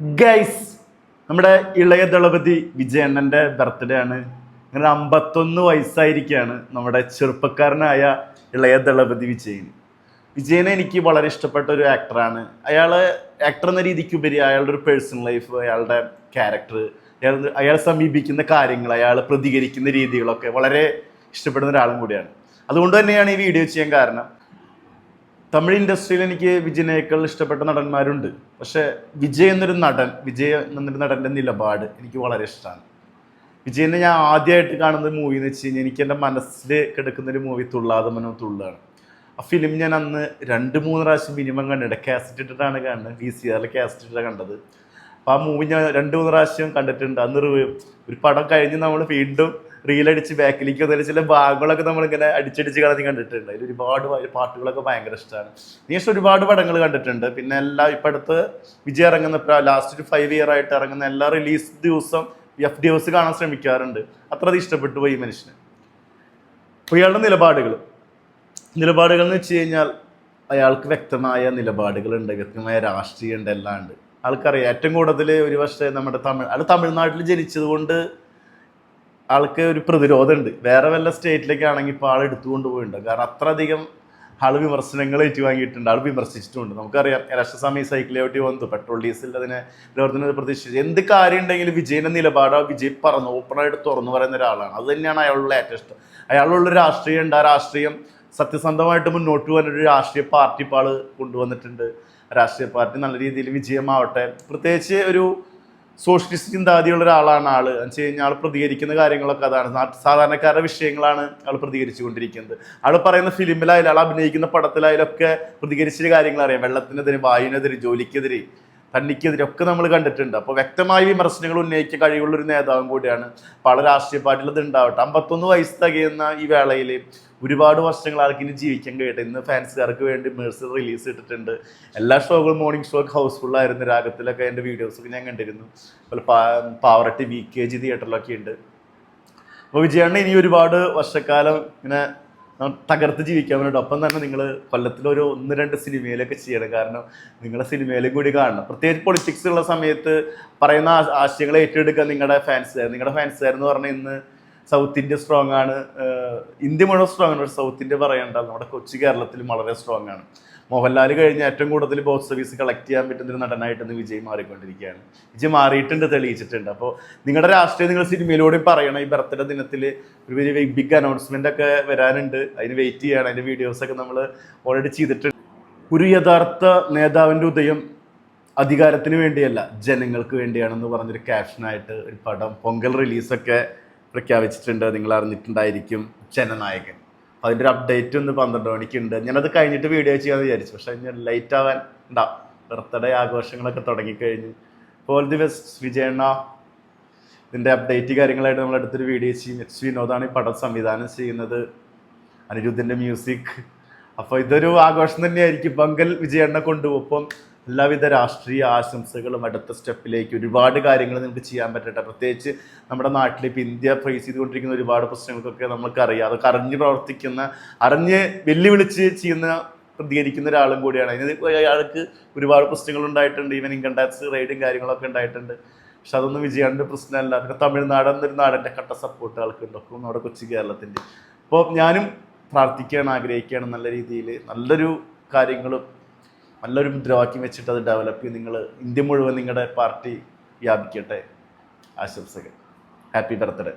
Guys നമ്മുടെ ഇളയ Thalapathy വിജയണ്ണന്റെ birthday ആണ്. അങ്ങനെ അമ്പത്തൊന്ന് വയസ്സായിരിക്കുകയാണ് നമ്മുടെ ചെറുപ്പക്കാരനായ ഇളയ ദളപതി വിജയൻ. വിജയനെ എനിക്ക് വളരെ ഇഷ്ടപ്പെട്ട ഒരു ആക്ടറാണ് അയാൾ ആക്ടർ എന്ന രീതിക്ക് ഉപരി അയാളുടെ ഒരു പേഴ്സണൽ ലൈഫ് അയാളുടെ ക്യാരക്ടർ അയാൾ അയാൾ സമീപിക്കുന്ന കാര്യങ്ങൾ അയാൾ പ്രതികരിക്കുന്ന രീതികളൊക്കെ വളരെ ഇഷ്ടപ്പെടുന്ന ഒരാളും കൂടിയാണ്. അതുകൊണ്ട് തന്നെയാണ് ഈ വീഡിയോ ചെയ്യാൻ കാരണം. തമിഴ് ഇൻഡസ്ട്രിയിൽ എനിക്ക് വിജയനേക്കാൾ ഇഷ്ടപ്പെട്ട നടന്മാരുണ്ട്. പക്ഷേ വിജയ് എന്നൊരു നടൻ വിജയ് എന്നൊരു നടന്റെ നിലപാട് എനിക്ക് വളരെ ഇഷ്ടമാണ്. വിജയനെ ഞാൻ ആദ്യമായിട്ട് കാണുന്ന മൂവി എന്ന് വെച്ച് കഴിഞ്ഞാൽ എനിക്ക് എന്റെ മനസ്സിൽ കിടക്കുന്ന ഒരു മൂവി തുള്ളാതെ തുള്ളാണ്. ആ ഫിലിം ഞാൻ അന്ന് രണ്ട് മൂന്ന് പ്രാവശ്യം മിനിമം കണ്ടിട്ട് കാസറ്റ് ഇട്ടിട്ടാണ് കാണുന്നത്. വി സി ആറിൽ കാസറ്റ് ഇട്ടിട്ടാണ് കണ്ടത്. അപ്പോൾ ആ മൂവി ഞാൻ രണ്ട് മൂന്ന് പ്രാവശ്യം കണ്ടിട്ടുണ്ട്. അന്ന് ഒരു പടം കഴിഞ്ഞ് നമ്മൾ വീണ്ടും റീലടിച്ച് ബാക്കിലേക്ക് വന്നാലും ചില ഭാഗങ്ങളൊക്കെ നമ്മളിങ്ങനെ അടിച്ചടിച്ച് കളഞ്ഞ് കണ്ടിട്ടുണ്ട്. അതിൽ ഒരുപാട് പാട്ടുകളൊക്കെ ഭയങ്കര ഇഷ്ടമാണ് നീഷ് ഒരുപാട് പടങ്ങൾ കണ്ടിട്ടുണ്ട്. പിന്നെ എല്ലാ ഇപ്പം അടുത്ത് വിജയ് ഇറങ്ങുന്ന ലാസ്റ്റ് ഒരു ഫൈവ് ഇയർ ആയിട്ട് ഇറങ്ങുന്ന എല്ലാ റിലീസ് ദിവസം എഫ് ഡി ഹൗസ് കാണാൻ ശ്രമിക്കാറുണ്ട്. അത്ര അത് ഇഷ്ടപ്പെട്ടു പോയി മനുഷ്യന്. അപ്പോൾ ഇയാളുടെ നിലപാടുകൾ നിലപാടുകൾ എന്ന് വെച്ച് കഴിഞ്ഞാൽ അയാൾക്ക് വ്യക്തമായ നിലപാടുകളുണ്ട് വ്യക്തമായ രാഷ്ട്രീയമുണ്ട് എല്ലാം ഉണ്ട് ആൾക്കറിയാം ഏറ്റവും കൂടുതൽ ഒരു പക്ഷേ നമ്മുടെ തമിഴ് അത് തമിഴ്നാട്ടിൽ ജനിച്ചത് കൊണ്ട് ആൾക്ക് ഒരു പ്രതിരോധമുണ്ട് വേറെ വല്ല സ്റ്റേറ്റിലേക്ക് ആണെങ്കിൽ ഇപ്പോൾ ആൾ എടുത്തുകൊണ്ട് പോയിട്ടുണ്ട് കാരണം അത്രയധികം ആൾ വിമർശനങ്ങൾ ഏറ്റുവാങ്ങിയിട്ടുണ്ട് ആൾ വിമർശിച്ചിട്ടുണ്ട്. നമുക്കറിയാം രാഷ്ട്രസ്വാമി സൈക്കിൾ ആയിട്ട് വന്നു. പെട്രോൾ ഡീസൽ അതിനെ പ്രവർത്തനം പ്രതീക്ഷിച്ചു. എന്ത് കാര്യം ഉണ്ടെങ്കിലും വിജയന്റെ നിലപാട് വിജയ് പറഞ്ഞു ഓപ്പണായിട്ട് തുറന്നു പറയുന്ന ഒരാളാണ്. അത് തന്നെയാണ് അയാളുള്ള ഏറ്റവും ഇഷ്ടം. അയാളുള്ള രാഷ്ട്രീയം ഉണ്ട്. ആ രാഷ്ട്രീയം സത്യസന്ധമായിട്ട് മുന്നോട്ട് പോകാൻ ഒരു രാഷ്ട്രീയ പാർട്ടി ഇപ്പോൾ ആൾ കൊണ്ടുവന്നിട്ടുണ്ട്. രാഷ്ട്രീയ പാർട്ടി നല്ല രീതിയിൽ വിജയമാവട്ടെ. പ്രത്യേകിച്ച് ഒരു സോഷ്യലിസ്റ്റ് ചിന്താഗതിയുള്ള ഒരാളാണ് ആൾ. എന്ന് വെച്ച് കഴിഞ്ഞാൽ ആൾ പ്രതികരിക്കുന്ന കാര്യങ്ങളൊക്കെ അതാണ്. സാധാരണക്കാരുടെ വിഷയങ്ങളാണ് ആൾ പ്രതികരിച്ചു കൊണ്ടിരിക്കുന്നത് ആൾ പറയുന്ന ഫിലിമിലായാലും ആൾ അഭിനയിക്കുന്ന പടത്തിലായാലും ഒക്കെ പ്രതികരിച്ച കാര്യങ്ങൾ അറിയാം. വെള്ളത്തിനെതിരെ വായുവിനെതിരെ ജോലിക്കെതിരെ. തന്നിക്കെതിരെ ഒക്കെ നമ്മൾ കണ്ടിട്ടുണ്ട്. അപ്പോൾ വ്യക്തമായ വിമർശനങ്ങൾ ഉന്നയിക്കാൻ കഴിവുള്ള ഒരു നേതാവും കൂടിയാണ് പല രാഷ്ട്രീയ പാർട്ടിയിൽ ഇത് ഉണ്ടാവട്ടെ അമ്പത്തൊന്ന് വയസ്സ് തികയുന്ന ഈ വേളയിൽ ഒരുപാട് വർഷങ്ങൾ ആർക്കിനി ജീവിക്കാൻ കഴിയട്ടെ. ഇന്ന് ഫാൻസുകാർക്ക് വേണ്ടി മേഴ്സൽ റിലീസ് ഇട്ടിട്ടുണ്ട്. എല്ലാ ഷോകളും മോർണിംഗ് ഷോ ഒക്കെ ഹൗസ്ഫുൾ ആയിരുന്നു. രാഗത്തിലൊക്കെ എന്റെ വീഡിയോസൊക്കെ ഞാൻ കണ്ടിരുന്നു. അതുപോലെ പാവറട്ടി വി കെ ജി തിയേറ്ററിലൊക്കെ ഉണ്ട്. അപ്പോൾ വിജയണ്ണ ഇനി ഒരുപാട് വർഷക്കാലം ഇങ്ങനെ തകർത്ത് ജീവിക്കാൻ വേണ്ടിയിട്ട്. ഒപ്പം തന്നെ നിങ്ങൾ കൊല്ലത്തിൽ ഒരു ഒന്ന് രണ്ട് സിനിമയിലൊക്കെ ചെയ്യണം. കാരണം നിങ്ങളുടെ സിനിമയിലും കൂടി കാണണം. പ്രത്യേകിച്ച് പൊളിറ്റിക്സ് ഉള്ള സമയത്ത് പറയുന്ന ആശയങ്ങൾ ഏറ്റെടുക്കുക നിങ്ങളുടെ ഫാൻസുകാർ നിങ്ങളുടെ ഫാൻസുകാർ എന്ന് പറഞ്ഞാൽ ഇന്ന് സൗത്ത് ഇന്ത്യ സ്ട്രോങ് ആണ്. ഇന്ത്യ മുഴുവൻ സ്ട്രോങ് ആണ്. സൗത്ത് ഇന്ത്യ പറയണ്ട നമ്മുടെ കൊച്ചി കേരളത്തിൽ വളരെ സ്ട്രോങ് ആണ്. മോഹൻലാൽ കഴിഞ്ഞ ഏറ്റവും കൂടുതൽ ബോക്സ് സർവീസ് കളക്ട് ചെയ്യാൻ പറ്റുന്ന ഒരു നടനായിട്ട് ഇന്ന് വിജയ് മാറിക്കൊണ്ടിരിക്കുകയാണ്. വിജയ് മാറിയിട്ടുണ്ട് തെളിയിച്ചിട്ടുണ്ട്. അപ്പോൾ നിങ്ങളുടെ രാഷ്ട്രീയം നിങ്ങൾ സിനിമയിലൂടെയും പറയണം. ഈ ബർത്ത്ഡേ ദിനത്തിൽ ഒരു വലിയ ബിഗ് അനൗൺസ്മെന്റ് ഒക്കെ വരാനുണ്ട്. അതിന് വെയിറ്റ് ചെയ്യണം. അതിന്റെ വീഡിയോസ് ഒക്കെ നമ്മൾ ഓൾറെഡി ചെയ്തിട്ടുണ്ട്. ഒരു യഥാർത്ഥ നേതാവിന്റെ ഉദയം അധികാരത്തിന് വേണ്ടിയല്ല ജനങ്ങൾക്ക് വേണ്ടിയാണെന്ന് പറഞ്ഞൊരു ക്യാപ്ഷനായിട്ട് ഒരു പടം പൊങ്കൽ റിലീസൊക്കെ പ്രഖ്യാപിച്ചിട്ടുണ്ട് നിങ്ങൾ അറിഞ്ഞിട്ടുണ്ടായിരിക്കും ജനനായകൻ. അപ്പോൾ അതിന്റെ ഒരു അപ്ഡേറ്റ് ഒന്ന് പന്ത്രണ്ട് മണിക്കുണ്ട്. ഞാനത് കഴിഞ്ഞിട്ട് വീഡിയോ ചെയ്യാമെന്ന് വിചാരിച്ചു. പക്ഷേ ഞാൻ ലൈറ്റ് ആവാൻ ഉണ്ടാവും ബർത്ത്ഡേ ആഘോഷങ്ങളൊക്കെ തുടങ്ങിക്കഴിഞ്ഞു. ഓൾ ദി ബെസ്റ്റ് വിജയണ്ണ. ഇതിന്റെ അപ്ഡേറ്റ് കാര്യങ്ങളായിട്ട് നമ്മൾ അടുത്തൊരു വീഡിയോ ചെയ്യും. എച്ച് വിനോദാണ് ഈ പടം സംവിധാനം ചെയ്യുന്നത്. അനിരുദ്ധിന്റെ മ്യൂസിക് അപ്പോൾ ഇതൊരു ആഘോഷം തന്നെയായിരിക്കും. പങ്കൽ വിജയണ്ണ കൊണ്ടുപോകും. എല്ലാവിധ രാഷ്ട്രീയ ആശംസകളും അടുത്ത സ്റ്റെപ്പിലേക്ക് ഒരുപാട് കാര്യങ്ങൾ നമുക്ക് ചെയ്യാൻ പറ്റട്ടെ. പ്രത്യേകിച്ച് നമ്മുടെ നാട്ടിൽ ഇപ്പോൾ ഇന്ത്യ ഫേസ് ചെയ്തുകൊണ്ടിരിക്കുന്ന ഒരുപാട് പ്രശ്നങ്ങൾക്കൊക്കെ നമുക്കറിയാം അതൊക്കെ അറിഞ്ഞ് പ്രവർത്തിക്കുന്ന അറിഞ്ഞ് വെല്ലുവിളിച്ച് ചെയ്യുന്ന പ്രതികരിക്കുന്ന ഒരാളും കൂടിയാണ്. അതിന് അയാൾക്ക് ഒരുപാട് പ്രശ്നങ്ങൾ ഉണ്ടായിട്ടുണ്ട്. ഈവൻ ഇൻകം ടാക്സ് റെയ്ഡും കാര്യങ്ങളൊക്കെ ഉണ്ടായിട്ടുണ്ട്. പക്ഷെ അതൊന്നും വിജയാണ്ട് പ്രശ്നമല്ല. പിന്നെ തമിഴ്നാട് എന്നൊരു നാടിന്റെ കട്ട സപ്പോർട്ട് ആൾക്കുണ്ട്. ഒക്കെ നമ്മുടെ കൊച്ചു കേരളത്തിന്റെ. അപ്പോൾ ഞാനും പ്രാർത്ഥിക്കുകയാണ് ആഗ്രഹിക്കുകയാണ് നല്ല രീതിയിൽ നല്ലൊരു കാര്യങ്ങളും നല്ലൊരു മുദ്രാവാക്യം വെച്ചിട്ട് അത് ഡെവലപ്പ് ചെയ്ത് നിങ്ങൾ ഇന്ത്യ മുഴുവൻ നിങ്ങളുടെ പാർട്ടി വ്യാപിക്കട്ടെ. ആശംസകൾ. Happy birthday